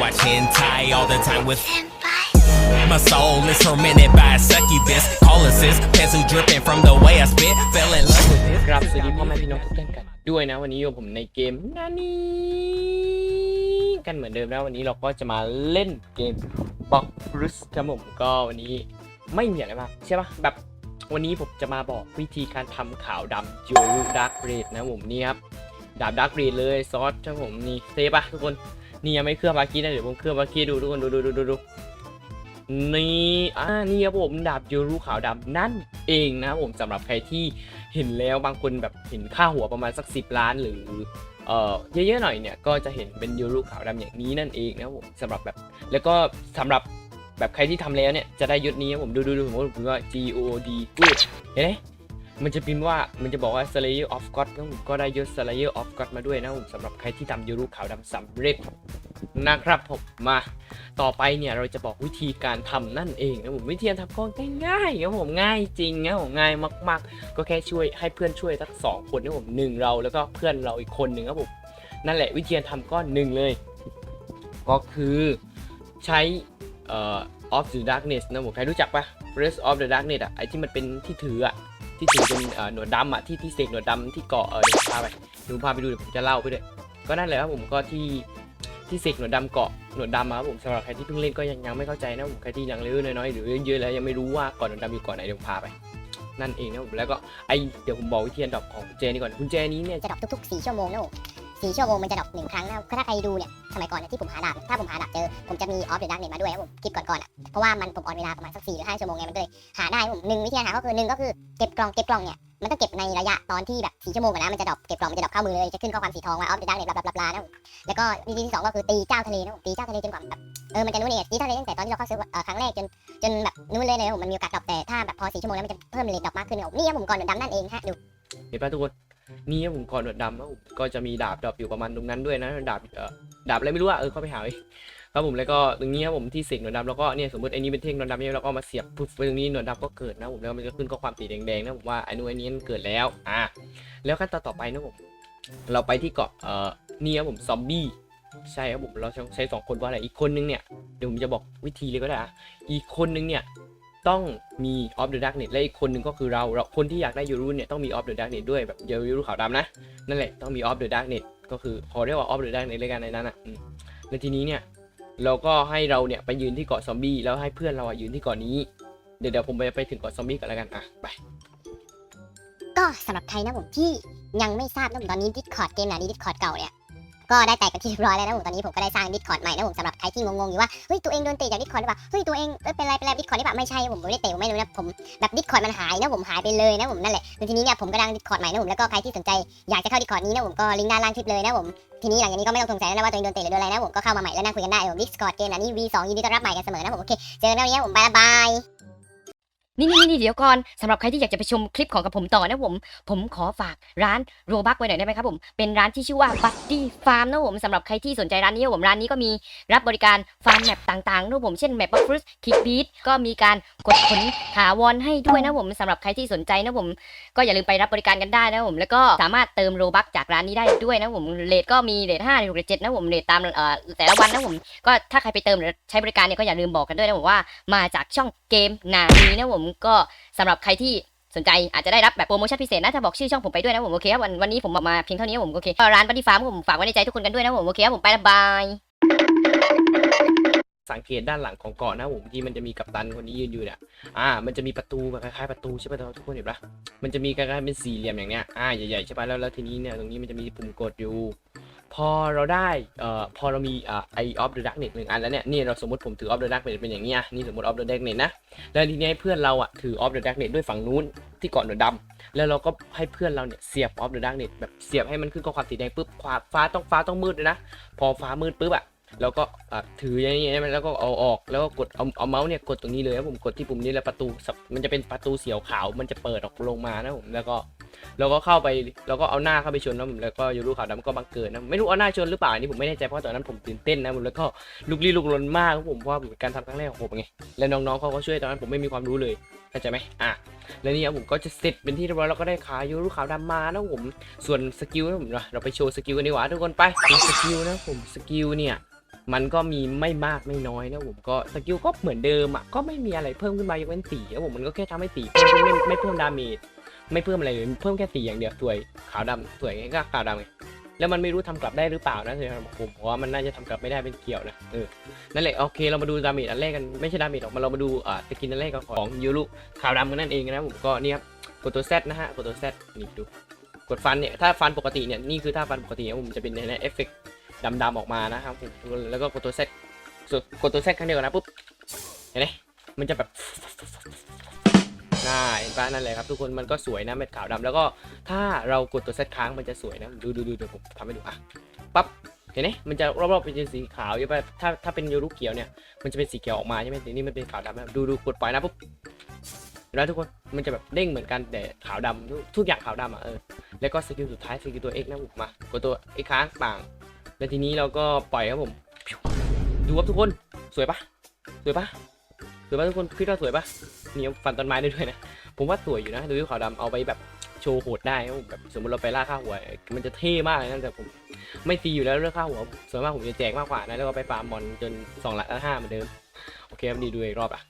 watch hentai all the time with My soul is tormented by a succubus. Call assist, pencil dripping from the way I spit. Fell in love with this. ครับสวัสดีพ่อแม่พี่น้องทุกท่านกันด้วยนะ วันนี้อยู่ผมในเกมนานี้กันเหมือนเดิมนะวันนี้เราก็จะมาเล่นเกมบ็อกบรูสครับผมก็วันนี้ไม่มีอะไรมากใช่ปะแบบวันนี้ผมจะมาบอกวิธีการทำขาวดำจูรูดาร์กเรดนะผมนี่ครับดาบดาร์กเรดเลยซอสครับผมนี่เซฟปะทุกคน นี่ยังไม่เคลื่อบบากี้นะเดี๋ยวผมเคลื่อบบากี้ดูทุกคนดูดูดูดูดูนี่อ่านี่ครับผมดาบจูรูขาวดำนั่นเองนะผมสำหรับใครที่เห็นแล้วบางคนแบบเห็นค่าหัวประมาณสัก 10 ล้านหรือเอ่อเยอะๆหน่อยเนี่ยก็จะเห็นเป็นยูรูขาวดำอย่างนี้นั่นเองนะผมสำหรับแบบแล้วก็สำหรับแบบใครที่ทำแล้วเนี่ยจะได้ยศนี้ครับผมดูดูดูผมว่าผมว่า G O D good เห็นไหมมันจะพิมพ์ว่ามันจะบอกว่า Slayer of God ก็ได้ยศ Slayer of God มาด้วยนะผมสำหรับใครที่ทำยูรูขาวดำสำเร็จ นะครับผมมาต่อไปเนี่ยเราจะบอกวิธีการทำนั่นเองนะผมวิธีการทำก็ง่ายๆครับผมง่ายจริงนะผมง่ายมาก ๆ ก็แค่ช่วยให้เพื่อนช่วยสักสองคนนะผมหนึ่งเราแล้วก็เพื่อนเราอีกคนหนึ่งครับผมนั่นแหละวิธีการทำก้อนหนึ่งเลย ก็คือใช้เอ่อ of the darkness นะผมใครรู้จักปะ rest of the darkness อะไอที่มันเป็นที่ถืออะที่ถือเป็นหนวดดำอะที่ที่เสกหนวดดำที่เกาะเออเดี๋ยวพาไปเดี๋ยวผมพาไปดูเดี๋ยวผมจะเล่าไปด้วยก็นั่นแหละครับผมก็ที่ ที่เสกหนวดดำเกาะหนวดดำอะครับผมสำหรับใครที่เพิ่งเล่นก็ยังยังไม่เข้าใจนะผมใครที่ยังเล่นน้อยๆหรือเยอะๆแล้วยังไม่รู้ว่าเกาะหนวดดำอยู่เกาะไหนเดี๋ยวผมพาไปนั่นเองนะผมแล้วก็ไอเดี๋ยวผมบอกวิธีการดรอปของกุญแจนี้ก่อนกุญแจนี้เนี่ยจะดรอปทุกๆ4ชั่วโมงนะผมสี่ชั่วโมงมันจะดรอปหนึ่งครั้งนะถ้าใครดูเนี่ยสมัยก่อนเนี่ยที่ผมหาดาบถ้าผมหาดาบเจอผมจะมีออฟเดอะดักเน็ตมาด้วยครับผมคลิปก่อนๆอะเพราะว่ามันผมออนเวลาประมาณสักสี่หรือห้าชั่วโมงไงมันก็เลยหาได้ผมหนึ่งวิธีหาก็คือหนึ่งก็คือเก็บกล่องเก็บกล่องเนี่ย มันต้องเก็บในระยะตอนที่แบบสี่ชั่วโมงก่อนนะมันจะดรอปเก็บกล่องมันจะดรอปเข้ามือเลยจะขึ้นข้อความสีทองว่าออฟเดอะดักเน็ตบลาบลาบลานะแล้วก็วิธีที่สองก็คือตีเจ้าทะเลนะตีเจ้าทะเลจนกว่าแบบเออมันจะรู้เนี่ยตีเจ้าทะเลตั้งแต่ตอนที่เราเข้าซื้อเอ่อครั้งแรกจนจนแบบนู้นเลยเลยนะผมมันมีโอกาสดรอปแต่ถ้าแบบพอสี่ชั่วโมงแล้วมันจะเพิ่มเลทดรอปมากขึ้นนะผมนี่ครับผมก่อนเดือดดำนั่นเองฮะดูเห็นป่ะทุกคนนี่ครับผมก่อนหนวดดำนะผมก็จะมีดาบดรอปอยู่ประมาณตรงนั้นด้วยนะดาบเอ่อดาบอะไรไม่รู้อะเออเข้าไปหา ครับผมแล้วก็ตรงนี้ครับผมที่เสกหนวดดำแล้วก็เนี่ยสมมติไอ้นี้เป็นเท่งหนวดดำเนี่ยแล้วก็มาเสียบปุ๊บไปตรงนี้หนวดดำก็เกิดนะผมแล้วมันจะขึ้นข้อความสีแดงๆนะผมว่าไอ้นู้นไอ้นี้มันเกิดแล้วอ่าแล้วขั้นตอนต่อไปนะผมเราไปที่เกาะเอ่อนี่ครับผมซอมบี้ใช่ครับผมเราใช้สองคนเพราอะไรอีกคนนึงเนี่ยเดี๋ยวผมจะบอกวิธีเลยก็ได้อะอีกคนนึงเนี่ยต้องมี Off the Darknet และอีกคนหนึ่งก็คือเราเราคนที่อยากได้ยูรูเนี่ยต้องมี Off the Darknet ด้วยแบบยูรูขาวดำนะนั่นแหละต้องมี Off the Darknet ก็คือขอเรียกว่า Off the Darknet เลยกันในนั้นอะแล้วทีนี้เนี่ย เราก็ให้เราเนี่ยไปยืนที่เกาะซอมบี้แล้วให้เพื่อนเราอะยืนที่เกาะนี้ เดี๋ยวเดี๋ยวผมไปไปถึงเกาะซอมบี้กันแล้วกันอะไปก็สำหรับใครนะผมที่ยังไม่ทราบนะผมตอนนี้ Discord เกมไหนดี Discord เก่าเนี่ย ก็ได้แตกกันที่เรียบร้อยแล้วนะผมตอนนี้ผมก็ได้สร้าง Discord ใหม่นะผมสำหรับใครที่งงๆอยู่ว่าเฮ้ยตัวเองโดนเตะจาก Discord หรือเปล่าเฮ้ยตัวเองเป็นไรเป็นไร Discord หรือเปล่าไม่ใช่ผมไม่ได้เตะผมไม่รู้นะผมแบบ Discord มันหายนะผมหายไปเลยนะผมนั่นแหละแล้วทีนี้เนี่ยผมก็ดัง Discord ใหม่นะผมแล้วก็ใครที่สนใจอยากจะเข้า Discord นี้นะผมก็ลิงก์ด้านล่างคลิปเลยนะผมทีนี้หลังจากนี้ก็ไม่ต้องสงสัยแล้วนะว่าตัวเองโดนเตะหรือโดนอะไรนะผมก็เข้ามาใหม่แล้วนั่งคุยกันได้ผม Discord เกมอันนี้ V2 ยินดีต้อนรับใหม่กันเสมอนะผมโอเคเจอกันแล้วเนี้ยผมบายบาย นี่นี่นี่เดี๋ยวก่อนสำหรับใครที่อยากจะไปชมคลิปของกับผมต่อนะผม ผมขอฝากร้านโรบักไว้หน่อยได้ไหมครับผมเป็นร้านที่ชื่อว่า Buddy Farm นะผมสำหรับใครที่สนใจร้านนี้นะผมร้านนี้ก็มีรับบริการฟาร์มแมปต่างๆนะผมเช่นแมปบัฟฟรุสคิกบีทก็มีการกดผลถาวรให้ด้วยนะผมสำหรับใครที่สนใจนะผม ก็อย่าลืมไปรับบริการกันได้นะผม แล้วก็สามารถเติมโรบักจากร้านนี้ได้ด้วยนะผมเรทก็มีเรทห้าเรทหกเรทเจ็ดนะผมเรทตามเอ่อแต่ละวันนะผมก็ถ้าใครไปเติมหรือใช้บริการเนี่ยก็อย่าลืมบอกกันด้วยนะผมว่ามาจากช่องเกมนานี้นะผมก็สำหรับใครที่สนใจอาจจะได้รับแบบโปรโมชั่นพิเศษนะถ้าบอกชื่อช่องผมไปด้วยนะผมโอเคครับวันวันนี้ผมบอกมาเพียงเท่านี้ผมโอเคร้านบัตตี้ฟาร์มผมฝากไว้ในใจทุกคนกันด้วยนะผมโอเคครับผมไปละบายสังเกตด้านหลังของเกาะนะผมที่มันจะมีกัปตันคนนี้ยืนอยู่เนี่ยอ่า มันจะมีประตูแบบคล้ายๆประตูใช่ป่ะทุกคนเห็นปะมันจะมีคล้ายๆเป็นสี่เหลี่ยมอย่างเนี้ยอ่าใหญ่ๆใช่ป่ะแล้วแล้วทีนี้เนี่ยตรงนี้มันจะมีปุ่มกดอยู่ พอเราได้เอ่อพอเรามีอ่าไอออฟเดอะดักเน็ตหนึ่งอันแล้วเนี่ยนี่เราสมมติผมถือออฟเดอะดักเน็ตเป็นอย่างนี้นี่สมมติออฟเดอะดักเน็ตนะแล้วทีนี้เพื่อนเราอะถือออฟเดอะดักเน็ตด้วยฝั่งนู้นที่เกาะหนวดดำแล้วเราก็ให้เพื่อนเราเนี่ยเสียบออฟเดอะดักเน็ตแบบเสียบให้มันขึ้นข้อความสีแดงปุ๊บฟ้าฟ้าต้องฟ้าต้องมืดเลยนะ พอฟ้ามืดปุ๊บอะเราก็ถืออย่างนี้แล้วก็เอาออกแล้วก็กดเอาเอาเมาส์เนี่ยกดตรงนี้เลยครับผมกดที่ปุ่มนี้แล้วประตูมันจะเป็นประตูเสียวขาวมันจะเปิดออกลงมานะผมแล้วก็ เราก็เข้าไปแล้วก็เอาหน้าเข้าไปชนนะผมแล้วก็ยูรูขาวดำก็บังเกิดนะไม่รู้เอาหน้าชนหรือเปล่าอันนี่ผมไม่แน่ใจเพราะตอนนั้นผมตื่นเต้นนะผมแล้วก็ลุกลี้ลุกลนมากครับผมเพราะว่าเป็นการทำครั้งแรกของผมไงแล้วน้องๆเขาก็ช่วยตอนนั้นผมไม่มีความรู้เลยเข้าใจไหมอะแล้วนี่ครับผมก็จะเสร็จเป็นที่เรียบร้อยแล้วก็ได้ขายูรูขาวดำมานะผมส่วนสกิลนะผมเราไปโชว์สกิลกันดีกว่าทุกคนไปสกิลนะผมสกิลเนี่ยมันก็มีไม่มากไม่น้อยนะผมก็สกิลก็เหมือนเดิมอะก็ไม่มีอะไรเพิ่มขึ้นมายกเว้นสีนะผมมันก็แค่ทำให้สีเพิ่มขึ้นไม่ไม่เพิ่มดาเมจ ไม่เพิ่มอะไรเลยเพิ่มแค่สีอย่างเดียวสวยขาวดำสวยไงก็ขาวดำไงแล้วมันไม่รู้ทำกลับได้หรือเปล่านะสำหรับผมเพราะว่ามันน่าจะทำกลับไม่ได้เป็นเกี่ยวนะเออนั่นแหละโอเคเรามาดูดาเมจอันแรกกันไม่ใช่ดาเมจหรอกมาเรามาดูอ่าสกินอันแรกกันของยูรุขาวดำกันนั่นเองนะผมก็เนี่ยครับกดตัว Z นะฮะกดตัว Z นี่ดูกดฟันเนี่ยถ้าฟันปกติเนี่ยนี่คือถ้าฟันปกติเนี่ยผมจะเป็นในเอฟเฟกต์ดำๆออกมานะครับผมแล้วก็กดตัว Z ส่วนกดตัว Z ครั้งเดียวนะปุ๊บเห็นไหมมันจะแบบ น่าเห็นปะนั่นแหละครับทุกคนมันก็สวยนะเม็ดขาวดำแล้วก็ถ้าเรากดตัว Z ค้างมันจะสวยนะดูดูดูเดี๋ยวผมทำให้ดูอะปั๊บเห็นไหมมันจะรอบๆเป็นสีขาวใช่ปะถ้าถ้าเป็นยูรุเขียวเนี่ยมันจะเป็นสีเขียวออกมาใช่ไหมแต่นี่มันเป็นขาวดำนะดูดูกดปล่อยนะปุ๊บเห็นไหมทุกคนมันจะแบบเด้งเหมือนกันแต่ขาวดำทุกทุกอย่างขาวดำอะเออแล้วก็สกิลสุดท้ายสกิลตัว X นะผมมากดตัว X ค้างปังแล้วทีนี้เราก็ปล่อยครับผมดูครับทุกคนสวยปะสวยปะสวยปะทุกคนคิดว่าสวยปะ นี่ฟันต้นไม้ได้ด้วยนะ ผมว่าสวยอยู่นะดูที่ขาวดำเอาไปแบบโชว์โหดได้แบบสมมติเราไปล่าค่าหัว มันจะเท่มากเลยนะแต่ผมไม่ตีอยู่แล้วเรื่องค่าหัวส่วนมากผมจะแจกมากกว่านะแล้วก็ไปฟาร์มมอนจนสองละห้าเหมือนเดิมโอเคครับดีดูอีกรอบอะ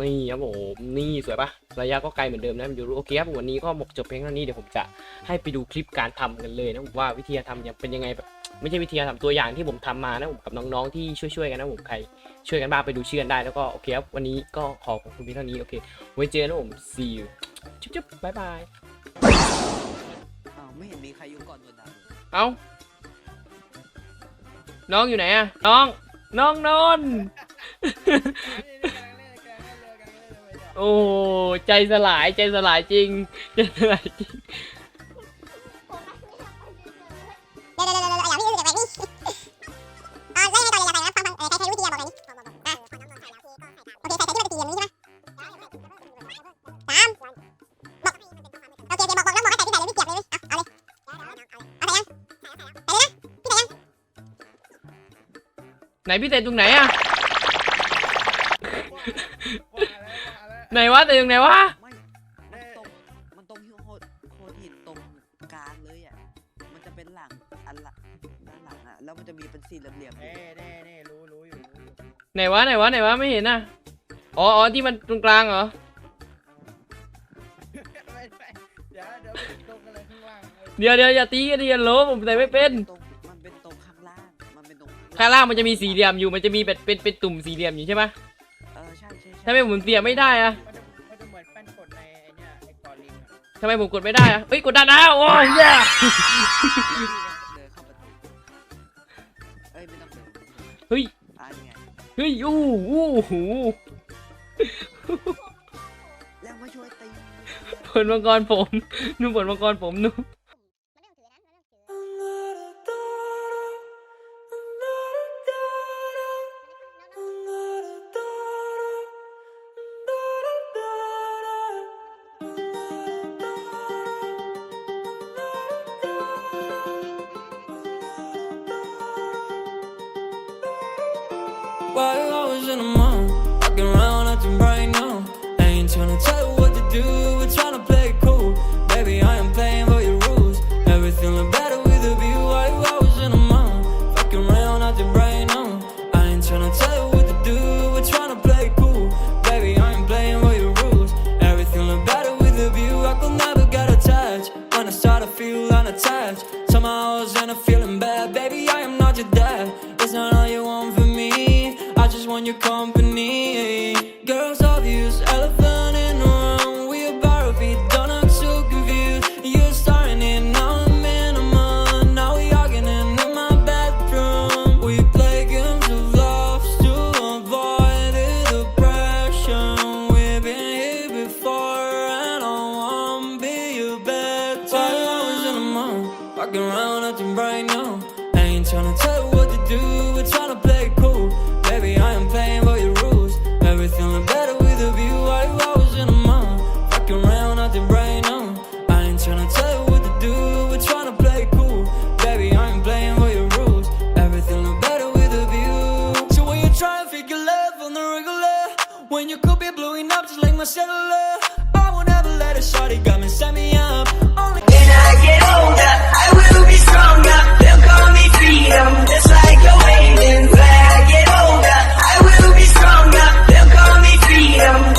นี่ครับผมนี่สวยปะระยะก็ไกลเหมือนเดิมนะมันอยู่รู้โอเคครับวันนี้ก็หมกจบเพียงเท่านี้เดี๋ยวผมจะให้ไปดูคลิปการทำกันเลยนะว่าวิธีการทำยังเป็นยังไงแบบ ไม่ใช่วิธีการทำตัวอย่างที่ผมทำมานะผมกับน้องๆที่ช่วยๆกันนะผมใครช่วยกันบ้างไปดูเชื่อนได้แล้วก็โอเคครับวันนี้ก็ขอขอบคุณเพียงเท่านี้โอเคไว้เจอนะผม see you จุ๊บๆบ๊ายบายอ้าวไม่เห็นมีใครยุ่งก่อนโดนด่าเลยเอ้าน้องอยู่ไหนอะน้องน้องนอนท์โอ้ใจสลายใจสลายจริงใจสลายจริง ไหนพี่เตะตรงไหนอะไหนวะเตะตรงไหนวะไม่มันตรงมันตรงที่โคตรโคตรหินตรงกลางเลยอะ มันจะเป็นหลังอันหลังด้านหลังอะ แล้วมันจะมีเป็นสี่เหลี่ยมๆอเน่ยู่เน่เน่รู้รู้อยู่รู้อยู่ไหนวะไหนวะไหนวะไม่เห็นอะอ๋ออ๋อที่มันตรงกลางเหรอไม่ไม่เดี๋ยวเดี๋ยวไปลงกันเลยข้างล่างเออเดี๋ยวเดี๋ยวอย่าตีกันดิอย่าโลผมใส่ไม่เป็น ตรง ข้างล่างมันจะมีสี่เหลี่ยมอยู่มันจะมีเป็นเป็นเป็นตุ่มสี่เหลี่ยมอยู่ใช่ปะเออใช่ใช่ใช่ทำไมผมเสียไม่ได้อะมันจะมันจะเหมือนแป้นกดในไอ้เนี่ยไอ้กอลิงอะทำไมผมกดไม่ได้อะเอ้ยกดได้แล้วโอ้ยแย่เดินเข้าประตูเอ้ยไม่ต้องเดินเฮ้ยอ่านี่ไงเฮ้ยอู้อู้หูแล้วมาช่วยตีผลมังกรผมนู่นผลมังกรผมนู่น While I was in the mall, walking around acting right now. I ain't tryna tell you what to do, Ain't tryna tell you what to do, we're tryna play it cool. Baby, I am playing by your rules. Everything look better with a view. While I was in the mall, walking around acting right now. I ain't tryna tell you what to do, we're tryna play it cool. Baby, I am playing by your rules. Everything look better with a view. So when you try and figure love on the regular, when you could be blowing up just like my cellular.